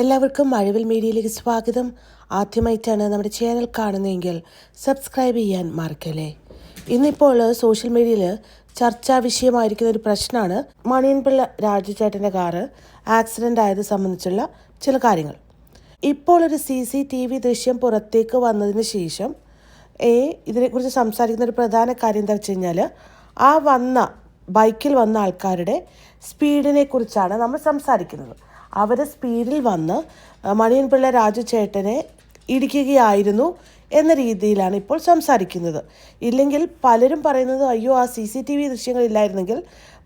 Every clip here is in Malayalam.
എല്ലാവർക്കും മഴവിൽ മീഡിയയിലേക്ക് സ്വാഗതം. ആദ്യമായിട്ടാണ് നമ്മുടെ ചാനൽ കാണുന്നതെങ്കിൽ സബ്സ്ക്രൈബ് ചെയ്യാൻ മറക്കല്ലേ. ഇന്നിപ്പോൾ സോഷ്യൽ മീഡിയയിൽ ചർച്ചാ വിഷയമായിരിക്കുന്ന ഒരു പ്രശ്നമാണ് മണിയൻപിള്ള രാജുചേട്ടന്റെ കാറ് ആക്സിഡന്റ് ആയത് സംബന്ധിച്ചുള്ള ചില കാര്യങ്ങൾ. ഇപ്പോൾ ഒരു സി സി ടി വി ദൃശ്യം പുറത്തേക്ക് വന്നതിന് ശേഷം ഏ ഇതിനെക്കുറിച്ച് സംസാരിക്കുന്ന ഒരു പ്രധാന കാര്യം എന്താ വെച്ച് കഴിഞ്ഞാൽ ആ വന്ന ബൈക്കിൽ വന്ന ആൾക്കാരുടെ സ്പീഡിനെ കുറിച്ചാണ് നമ്മൾ സംസാരിക്കുന്നത്. അവർ സ്പീഡിൽ വന്ന് മണിയൻപിള്ള രാജു ചേട്ടനെ ഇടിക്കുകയായിരുന്നു എന്ന രീതിയിലാണ് ഇപ്പോൾ സംസാരിക്കുന്നത്. ഇല്ലെങ്കിൽ പലരും പറയുന്നത് അയ്യോ ആ സി സി ടി വി ദൃശ്യങ്ങളില്ലായിരുന്നെങ്കിൽ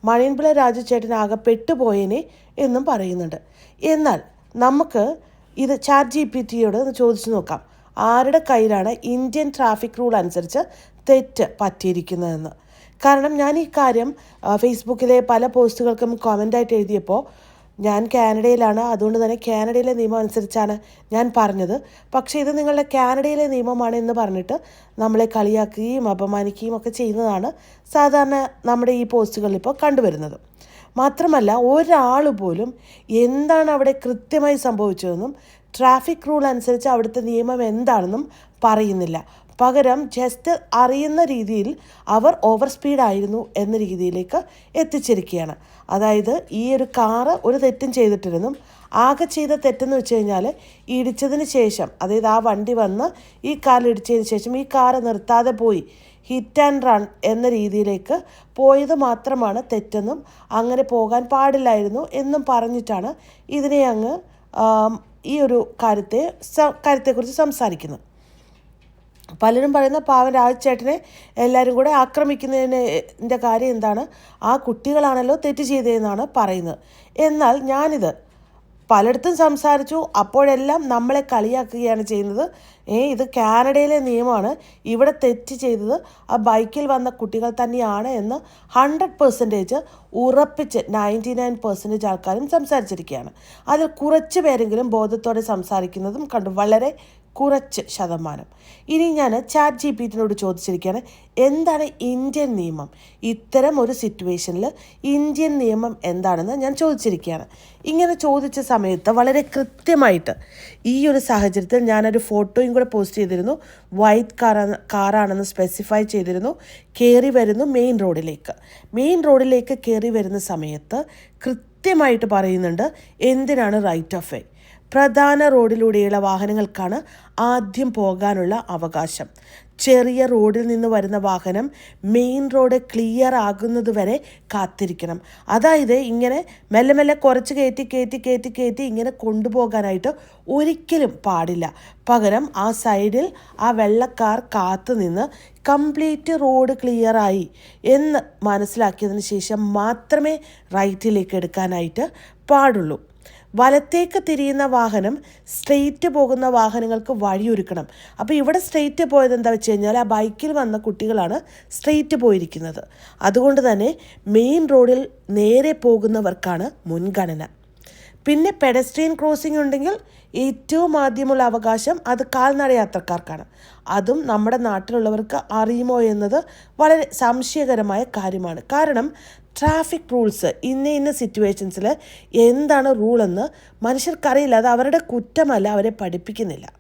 മണിയൻപിള്ള രാജു ചേട്ടൻ ആകെ പെട്ടുപോയേനെ എന്നും പറയുന്നുണ്ട്. എന്നാൽ നമുക്ക് ഇത് ചാറ്റ് ജി പി ടിയോട് ചോദിച്ചു നോക്കാം. ആരുടെ കയ്യിലാണ് ഇന്ത്യൻ ട്രാഫിക് റൂൾ അനുസരിച്ച് തെറ്റ് പറ്റിയിരിക്കുന്നതെന്ന്? കാരണം ഞാൻ ഈ കാര്യം ഫേസ്ബുക്കിലെ പല പോസ്റ്റുകൾക്കും കോമന്റായിട്ട് എഴുതിയപ്പോൾ ഞാൻ കാനഡയിലാണ്. അതുകൊണ്ട് തന്നെ കാനഡയിലെ നിയമം അനുസരിച്ചാണ് ഞാൻ പറഞ്ഞത്. പക്ഷേ ഇത് നിങ്ങളുടെ കാനഡയിലെ നിയമമാണ് എന്ന് പറഞ്ഞിട്ട് നമ്മളെ കളിയാക്കുകയും അപമാനിക്കുകയും ഒക്കെ ചെയ്യുന്നതാണ് സാധാരണ നമ്മുടെ ഈ പോസ്റ്റുകളിൽ ഇപ്പോൾ കണ്ടുവരുന്നത്. മാത്രമല്ല ഒരാൾ പോലും എന്താണ് അവിടെ കൃത്യമായി സംഭവിച്ചതെന്നും ട്രാഫിക് റൂൾ അനുസരിച്ച് അവിടുത്തെ നിയമം എന്താണെന്നും പറയുന്നില്ല. പകരം ജസ്റ്റ് അറിയുന്ന രീതിയിൽ അവർ ഓവർ സ്പീഡായിരുന്നു എന്ന രീതിയിലേക്ക് എത്തിച്ചിരിക്കുകയാണ്. അതായത് ഈ ഒരു കാറ് ഒരു തെറ്റും ചെയ്തിട്ടിരുന്നു ആകെ ചെയ്ത തെറ്റെന്ന് വെച്ച് കഴിഞ്ഞാൽ ഇടിച്ചതിന് ശേഷം അതായത് ആ വണ്ടി വന്ന് ഈ കാറിൽ ഇടിച്ചതിന് ശേഷം ഈ കാറ് നിർത്താതെ പോയി ഹിറ്റ് ആൻഡ് റൺ എന്ന രീതിയിലേക്ക് പോയത് മാത്രമാണ് തെറ്റെന്നും അങ്ങനെ പോകാൻ പാടില്ലായിരുന്നു എന്നും പറഞ്ഞിട്ടാണ് ഇതിനെ അങ്ങ് ഈ ഒരു കാര്യത്തെ കാര്യത്തെക്കുറിച്ച് സംസാരിക്കുന്നത്. പലരും പറയുന്ന പാവൻ രാജചേട്ടനെ എല്ലാവരും കൂടെ ആക്രമിക്കുന്നതിന്റെ കാര്യം എന്താണ്? ആ കുട്ടികളാണല്ലോ തെറ്റ് ചെയ്തതെന്നാണ് പറയുന്നത്. എന്നാൽ ഞാനിത് പലയിടത്തും സംസാരിച്ചു. അപ്പോഴെല്ലാം നമ്മളെ കളിയാക്കുകയാണ് ചെയ്യുന്നത്. ഏ ഇത് കാനഡയിലെ നിയമമാണ്. ഇവിടെ തെറ്റ് ചെയ്തത് ആ ബൈക്കിൽ വന്ന കുട്ടികൾ തന്നെയാണ് എന്ന് ഹൺഡ്രഡ് പെർസെന്റേജ് ഉറപ്പിച്ച് നയന്റി നയൻ പെർസെന്റേജ് ആൾക്കാരും സംസാരിച്ചിരിക്കുകയാണ്. അതിൽ കുറച്ച് പേരെങ്കിലും ബോധത്തോടെ സംസാരിക്കുന്നതും കണ്ടു. വളരെ കുറച്ച് ശതമാനം. ഇനി ഞാൻ ചാറ്റ് ജി പി ടിനോട് ചോദിച്ചിരിക്കുകയാണ് എന്താണ് ഇന്ത്യൻ നിയമം? ഇത്തരം ഒരു സിറ്റുവേഷനിൽ ഇന്ത്യൻ നിയമം എന്താണെന്ന് ഞാൻ ചോദിച്ചിരിക്കുകയാണ് ഇങ്ങനെ ചോദിച്ച സമയത്ത് വളരെ കൃത്യമായിട്ട് ഈ ഒരു സാഹചര്യത്തിൽ ഞാനൊരു ഫോട്ടോയും കൂടെ പോസ്റ്റ് ചെയ്തിരുന്നു. വൈറ്റ് കാറാണ് കാറാണെന്ന് സ്പെസിഫൈ ചെയ്തിരുന്നു. കയറി വരുന്നു മെയിൻ റോഡിലേക്ക്. മെയിൻ റോഡിലേക്ക് കയറി വരുന്ന സമയത്ത് കൃത്യമായിട്ട് പറയുന്നുണ്ട് എന്തിനാണ് റൈറ്റ് ഓഫ് വേ പ്രധാന റോഡിലൂടെയുള്ള വാഹനങ്ങൾക്കാണ് ആദ്യം പോകാനുള്ള അവകാശം. ചെറിയ റോഡിൽ നിന്ന് വരുന്ന വാഹനം മെയിൻ റോഡ് ക്ലിയർ ആകുന്നത് വരെ കാത്തിരിക്കണം. അതായത് ഇങ്ങനെ മെല്ലെ മെല്ലെ കുറച്ച് കയറ്റി കയറ്റി കയറ്റി കയറ്റി ഇങ്ങനെ കൊണ്ടുപോകാനായിട്ട് ഒരിക്കലും പാടില്ല. പകരം ആ സൈഡിൽ ആ വെള്ളക്കാർ കാത്തു നിന്ന് കംപ്ലീറ്റ് റോഡ് ക്ലിയറായി എന്ന് മനസ്സിലാക്കിയതിന് ശേഷം മാത്രമേ റൈറ്റിലേക്ക് എടുക്കാനായിട്ട് പാടുള്ളൂ. വലത്തേക്ക് തിരിയുന്ന വാഹനം സ്ട്രെയിറ്റ് പോകുന്ന വാഹനങ്ങൾക്ക് വഴിയൊരുക്കണം. അപ്പോൾ ഇവിടെ സ്ട്രെയിറ്റ് പോയത് എന്താ വെച്ച് കഴിഞ്ഞാൽ ആ ബൈക്കിൽ വന്ന കുട്ടികളാണ് സ്ട്രെയിറ്റ് പോയിരിക്കുന്നത്. അതുകൊണ്ട് തന്നെ മെയിൻ റോഡിൽ നേരെ പോകുന്നവർക്കാണ് മുൻഗണന. പിന്നെ പെഡസ്ട്രിയൻ ക്രോസിംഗ് ഉണ്ടെങ്കിൽ ഏറ്റവും ആദ്യമുള്ള അവകാശം അത് കാൽനട യാത്രക്കാർക്കാണ്. അതും നമ്മുടെ നാട്ടിലുള്ളവർക്ക് അറിയുമോ എന്നത് വളരെ സംശയകരമായ കാര്യമാണ്. കാരണം ട്രാഫിക് റൂൾസ് ഇന്ന ഇന്ന സിറ്റുവേഷൻസിൽ എന്താണ് റൂളെന്ന് മനുഷ്യർക്കറിയില്ല അത് അവരുടെ കുറ്റമല്ല അവരെ പഠിപ്പിക്കുന്നില്ല.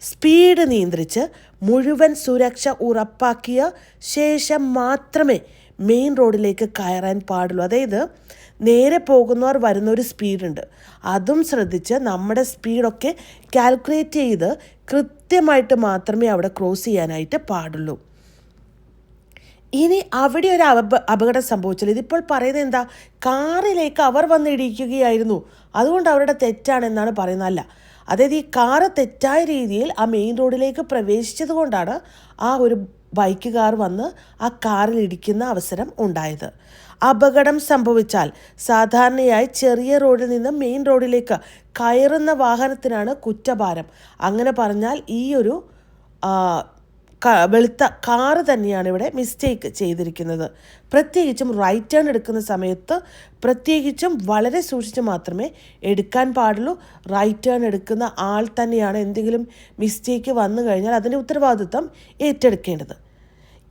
സ്പീഡ് നിയന്ത്രിച്ച് മുഴുവൻ സുരക്ഷ ഉറപ്പാക്കിയ ശേഷം മാത്രമേ മെയിൻ റോഡിലേക്ക് കയറാൻ പാടുള്ളൂ. അതായത് നേരെ പോകുന്നവർ വരുന്ന ഒരു സ്പീഡുണ്ട്. അതും ശ്രദ്ധിച്ച് നമ്മുടെ സ്പീഡൊക്കെ കാൽക്കുലേറ്റ് ചെയ്ത് കൃത്യമായിട്ട് മാത്രമേ അവിടെ ക്രോസ് ചെയ്യാനായിട്ട് പാടുള്ളൂ. ഇനി അവിടെ ഒരു അപ അപകടം സംഭവിച്ചാൽ ഇതിപ്പോൾ പറയുന്നത് എന്താ? കാറിലേക്ക് അവർ വന്നിടിക്കുകയായിരുന്നു. അതുകൊണ്ട് അവരുടെ തെറ്റാണെന്നാണ് പറയുന്നത് അല്ല. അതായത് ഈ കാറ് തെറ്റായ രീതിയിൽ ആ മെയിൻ റോഡിലേക്ക് പ്രവേശിച്ചത് കൊണ്ടാണ് ആ ഒരു ബൈക്ക് കാർ വന്ന് ആ കാറിൽ ഇടിക്കുന്ന അവസരം ഉണ്ടായത്. അപകടം സംഭവിച്ചാൽ സാധാരണയായി ചെറിയ റോഡിൽ നിന്ന് മെയിൻ റോഡിലേക്ക് കയറുന്ന വാഹനത്തിനാണ് കുറ്റഭാരം. അങ്ങനെ പറഞ്ഞാൽ ഈ ഒരു വെളുത്ത കാറ് തന്നെയാണ് ഇവിടെ മിസ്റ്റേക്ക് ചെയ്തിരിക്കുന്നത്. പ്രത്യേകിച്ചും റൈറ്റ് ടേൺ എടുക്കുന്ന സമയത്ത് പ്രത്യേകിച്ചും വളരെ സൂക്ഷിച്ച് മാത്രമേ എടുക്കാൻ പാടുള്ളൂ. റൈറ്റ് ടേൺ എടുക്കുന്ന ആൾ തന്നെയാണ് എന്തെങ്കിലും മിസ്റ്റേക്ക് വന്നു കഴിഞ്ഞാൽ അതിന്റെ ഉത്തരവാദിത്വം ഏറ്റെടുക്കേണ്ടത്.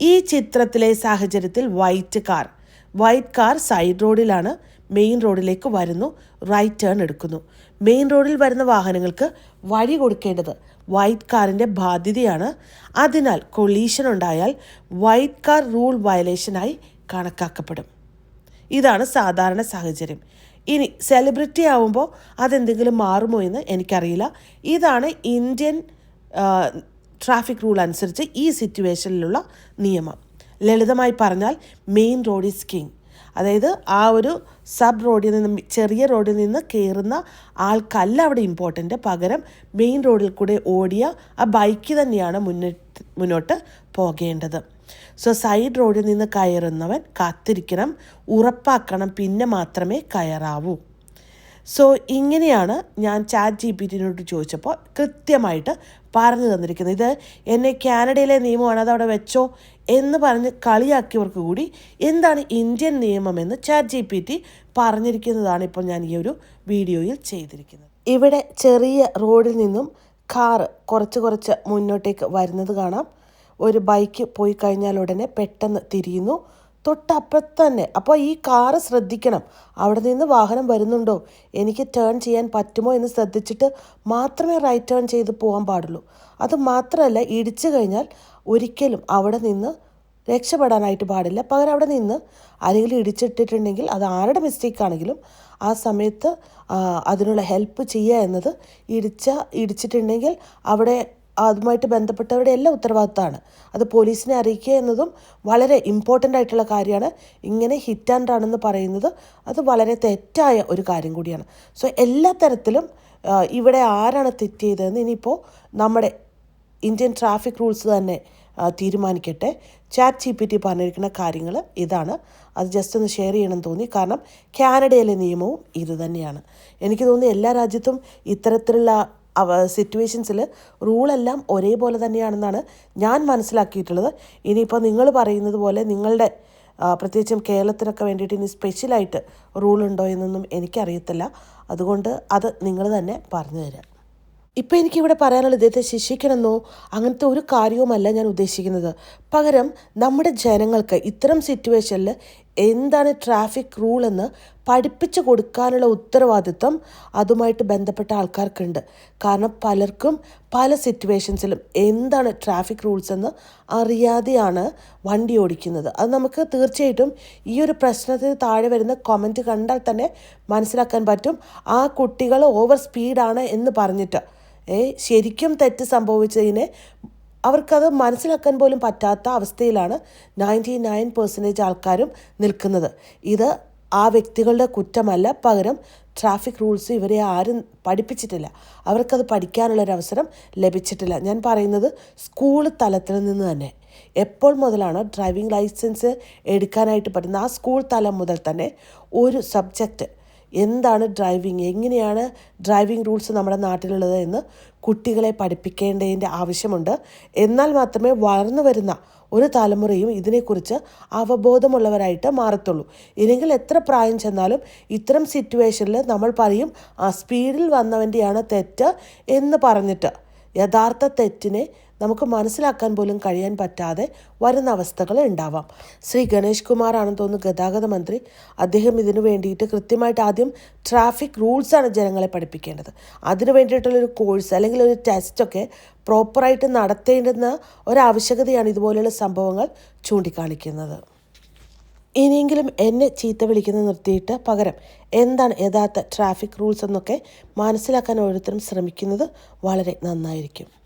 ഈ ചിത്രത്തിലെ സാഹചര്യത്തിൽ white car white car side റോഡിലാണ് മെയിൻ റോഡിലേക്ക് വരുന്നു റൈറ്റ് ടേൺ എടുക്കുന്നു. മെയിൻ റോഡിൽ വരുന്ന വാഹനങ്ങൾക്ക് വഴി കൊടുക്കേണ്ടത് വൈറ്റ് കാറിന്റെ ബാധ്യതയാണ്. അതിനാൽ കൊളീഷൻ ഉണ്ടായാൽ വൈറ്റ് കാർ റൂൾ വയലേഷനായി കണക്കാക്കപ്പെടും. ഇതാണ് സാധാരണ സാഹചര്യം. ഇനി സെലിബ്രിറ്റി ആവുമ്പോൾ അതെന്തെങ്കിലും മാറുമോ എന്ന് എനിക്കറിയില്ല. ഇതാണ് ഇന്ത്യൻ ട്രാഫിക് റൂൾ അനുസരിച്ച് ഈ സിറ്റുവേഷനിലുള്ള നിയമം. ലളിതമായി പറഞ്ഞാൽ മെയിൻ റോഡ് ഈസ് കിങ് അതായത് ആ ഒരു സബ് റോഡിൽ നിന്ന് ചെറിയ റോഡിൽ നിന്ന് കയറുന്ന ആൾക്കല്ല അവിടെ ഇമ്പോർട്ടന്റ് പകരം മെയിൻ റോഡിൽ കൂടെ ഓടിയ ആ ബൈക്ക് തന്നെയാണ് മുന്നിട്ട് മുന്നോട്ട് പോകേണ്ടത്. സോ സൈഡ് റോഡിൽ നിന്ന് കയറുന്നവൻ കാത്തിരിക്കണം ഉറപ്പാക്കണം പിന്നെ മാത്രമേ കയറാവൂ. സോ ഇങ്ങനെയാണ് ഞാൻ ചാറ്റ് ജി പി ടിനോട് ചോദിച്ചപ്പോൾ കൃത്യമായിട്ട് പറഞ്ഞു തന്നിരിക്കുന്നത്. ഇത് എന്നെ കാനഡയിലെ നിയമമാണ് അതവിടെ വെച്ചോ എന്ന് പറഞ്ഞ് കളിയാക്കിയവർക്ക് കൂടി എന്താണ് ഇന്ത്യൻ നിയമമെന്ന് ചാറ്റ് ജി പി ടി പറഞ്ഞിരിക്കുന്നതാണ് ഇപ്പോൾ ഞാൻ ഈ ഒരു വീഡിയോയിൽ ചെയ്തിരിക്കുന്നത്. ഇവിടെ ചെറിയ റോഡിൽ നിന്നും കാറ് കുറച്ച് കുറച്ച് മുന്നോട്ടേക്ക് വരുന്നത് കാണാം. ഒരു ബൈക്ക് പോയി കഴിഞ്ഞാൽ ഉടനെ പെട്ടെന്ന് തിരിയുന്നു. തൊട്ടപ്പുറത്ത് തന്നെ അപ്പോൾ ഈ കാറ് ശ്രദ്ധിക്കണം. അവിടെ നിന്ന് വാഹനം വരുന്നുണ്ടോ? എനിക്ക് ടേൺ ചെയ്യാൻ പറ്റുമോ എന്ന് ശ്രദ്ധിച്ചിട്ട് മാത്രമേ റൈറ്റ് ടേൺ ചെയ്ത് പോകാൻ പാടുള്ളൂ. അത് മാത്രമല്ല ഇടിച്ചു കഴിഞ്ഞാൽ ഒരിക്കലും അവിടെ നിന്ന് രക്ഷപ്പെടാനായിട്ട് പാടില്ല. പകരം അവിടെ നിന്ന് ആരെങ്കിലും ഇടിച്ചിട്ടിട്ടുണ്ടെങ്കിൽ അത് ആരുടെ മിസ്റ്റേക്ക് ആണെങ്കിലും ആ സമയത്ത് അതിനുള്ള ഹെൽപ്പ് ചെയ്യുക എന്നത് ഇടിച്ച ഇടിച്ചിട്ടുണ്ടെങ്കിൽ അവിടെ അതുമായിട്ട് ബന്ധപ്പെട്ടവരുടെ എല്ലാം ഉത്തരവാദിത്തമാണ്. അത് പോലീസിനെ അറിയിക്കുക എന്നതും വളരെ ഇമ്പോർട്ടന്റ് ആയിട്ടുള്ള കാര്യമാണ്. ഇങ്ങനെ ഹിറ്റ് ആൻഡ് റണെന്ന് പറയുന്നത് അത് വളരെ തെറ്റായ ഒരു കാര്യം കൂടിയാണ്. സോ എല്ലാ തരത്തിലും ഇവിടെ ആരാണ് തെറ്റ് ചെയ്തതെന്ന് ഇനിയിപ്പോൾ നമ്മുടെ ഇന്ത്യൻ ട്രാഫിക് റൂൾസ് തന്നെ തീരുമാനിക്കട്ടെ. ചാറ്റ് ജി പി ടി പറഞ്ഞിരിക്കുന്ന കാര്യങ്ങൾ ഇതാണ്. അത് ജസ്റ്റ് ഒന്ന് ഷെയർ ചെയ്യണം തോന്നി. കാരണം കാനഡയിലെ നിയമവും ഇത് തന്നെയാണ്. എനിക്ക് തോന്നുന്നു എല്ലാ രാജ്യത്തും ഇത്തരത്തിലുള്ള സിറ്റുവേഷൻസിൽ റൂളെല്ലാം ഒരേപോലെ തന്നെയാണെന്നാണ് ഞാൻ മനസ്സിലാക്കിയിട്ടുള്ളത്. ഇനിയിപ്പോൾ നിങ്ങൾ പറയുന്നത് പോലെ നിങ്ങളുടെ പ്രത്യേകിച്ചും കേരളത്തിനൊക്കെ വേണ്ടിയിട്ട് ഇനി സ്പെഷ്യലായിട്ട് റൂളുണ്ടോ എന്നൊന്നും എനിക്കറിയത്തില്ല. അതുകൊണ്ട് അത് നിങ്ങൾ തന്നെ പറഞ്ഞു തരാം. ഇപ്പം എനിക്കിവിടെ പറയാനുള്ള ഇദ്ദേഹത്തെ ശിക്ഷിക്കണമെന്നോ അങ്ങനത്തെ ഒരു കാര്യവുമല്ല ഞാൻ ഉദ്ദേശിക്കുന്നത്. പകരം നമ്മുടെ ജനങ്ങൾക്ക് ഇത്തരം സിറ്റുവേഷനിൽ എന്താണ് ട്രാഫിക് റൂൾ എന്ന് പഠിപ്പിച്ചു കൊടുക്കാനുള്ള ഉത്തരവാദിത്വം അതുമായിട്ട് ബന്ധപ്പെട്ട ആൾക്കാർക്കുണ്ട്. കാരണം പലർക്കും പല സിറ്റുവേഷൻസിലും എന്താണ് ട്രാഫിക് റൂൾസ് എന്ന് അറിയാതെയാണ് വണ്ടി ഓടിക്കുന്നത്. അത് നമുക്ക് തീർച്ചയായിട്ടും ഈ ഒരു പ്രശ്നത്തിന് താഴെ വരുന്ന കമന്റ് കണ്ടാൽ തന്നെ മനസ്സിലാക്കാൻ പറ്റും. ആ കുട്ടികൾ ഓവർ സ്പീഡാണ് എന്ന് പറഞ്ഞിട്ട്. ഏ ശരിക്കും തെറ്റ് സംഭവിച്ചതിനെ അവർക്കത് മനസ്സിലാക്കാൻ പോലും പറ്റാത്ത അവസ്ഥയിലാണ് നയന്റി നയൻ പെർസെന്റേജ് ആൾക്കാരും നിൽക്കുന്നത്. ഇത് ആ വ്യക്തികളുടെ കുറ്റമല്ല. പകരം ട്രാഫിക് റൂൾസ് ഇവരെ ആരും പഠിപ്പിച്ചിട്ടില്ല. അവർക്കത് പഠിക്കാനുള്ളൊരവസരം ലഭിച്ചിട്ടില്ല. ഞാൻ പറയുന്നത് സ്കൂൾ തലത്തിൽ നിന്ന് തന്നെ. എപ്പോൾ മുതലാണ് ഡ്രൈവിംഗ് ലൈസൻസ് എടുക്കാനായിട്ട് പറ്റുന്നത്? ആ സ്കൂൾ തലം മുതൽ തന്നെ ഒരു സബ്ജക്റ്റ് എന്താണ് ഡ്രൈവിംഗ് എങ്ങനെയാണ് ഡ്രൈവിംഗ് റൂൾസ് നമ്മുടെ നാട്ടിലുള്ളത് എന്ന് കുട്ടികളെ പഠിപ്പിക്കേണ്ടതിന്റെ ആവശ്യമുണ്ട്. എന്നാൽ മാത്രമേ വളർന്നു വരുന്ന ഒരു തലമുറയും ഇതിനെക്കുറിച്ച് അവബോധമുള്ളവരായിട്ട് മാറത്തുള്ളൂ. ഇല്ലെങ്കിൽ എത്ര പ്രായം ചെന്നാലും ഇത്തരം സിറ്റുവേഷനിൽ നമ്മൾ പറയും ആ സ്പീഡിൽ വന്നവന്റെയാണ് തെറ്റ് എന്ന് പറഞ്ഞിട്ട് യഥാർത്ഥ തെറ്റിനെ നമുക്ക് മനസ്സിലാക്കാൻ പോലും കഴിയാൻ പറ്റാതെ വരുന്ന അവസ്ഥകൾ ഉണ്ടാവാം. ശ്രീ ഗണേഷ് കുമാർ ആണെന്ന് തോന്നുന്നു ഗതാഗത മന്ത്രി. അദ്ദേഹം ഇതിനു വേണ്ടിയിട്ട് കൃത്യമായിട്ട് ആദ്യം ട്രാഫിക് റൂൾസാണ് ജനങ്ങളെ പഠിപ്പിക്കേണ്ടത്. അതിന് വേണ്ടിയിട്ടുള്ളൊരു കോഴ്സ് അല്ലെങ്കിൽ ഒരു ടെസ്റ്റൊക്കെ പ്രോപ്പറായിട്ട് നടത്തേണ്ടുന്ന ഒരാവശ്യകതയാണ് ഇതുപോലെയുള്ള സംഭവങ്ങൾ ചൂണ്ടിക്കാണിക്കുന്നത്. ഇനിയെങ്കിലും എന്നെ ചീത്ത വിളിക്കുന്നത് നിർത്തിയിട്ട് പകരം എന്താണ് യഥാർത്ഥ ട്രാഫിക് റൂൾസ് എന്നൊക്കെ മനസ്സിലാക്കാൻ ഓരോരുത്തരും ശ്രമിക്കുന്നത് വളരെ നന്നായിരിക്കും.